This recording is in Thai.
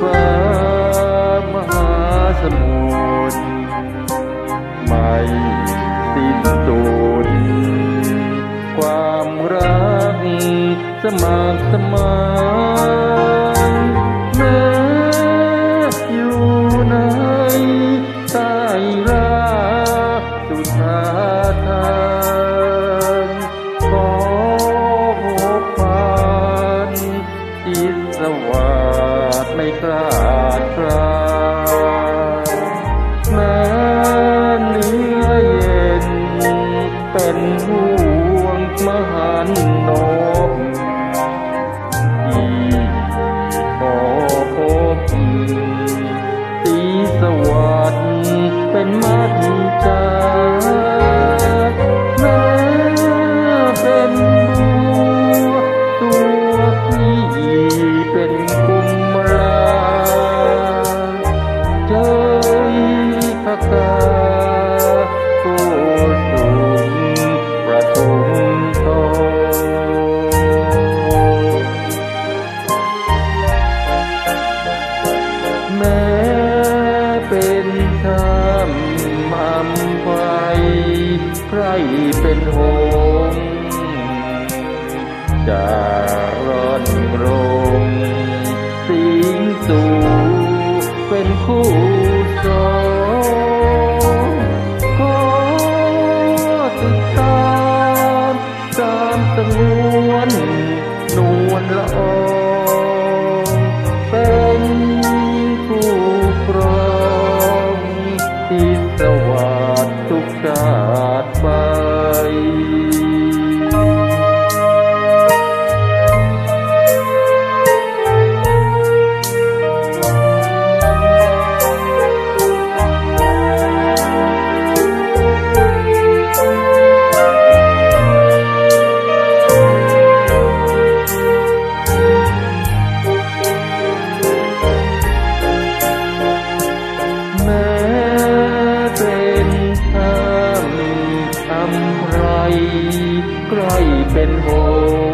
ฟ้ามหาสมุทรไม่สิ้นสุดความรักสมัครสมาน วงมหันนบที่ขอพบสีสวัสดิ์เป็นมัดใจแม้เป็นบัวตัวพี่เป็นกุมราเจยพกาโก เป็นธรรมอัมไพใครเป็นหงส์จะร่อนรงสิงสู่เป็นคู่ ติ เป็นหงส์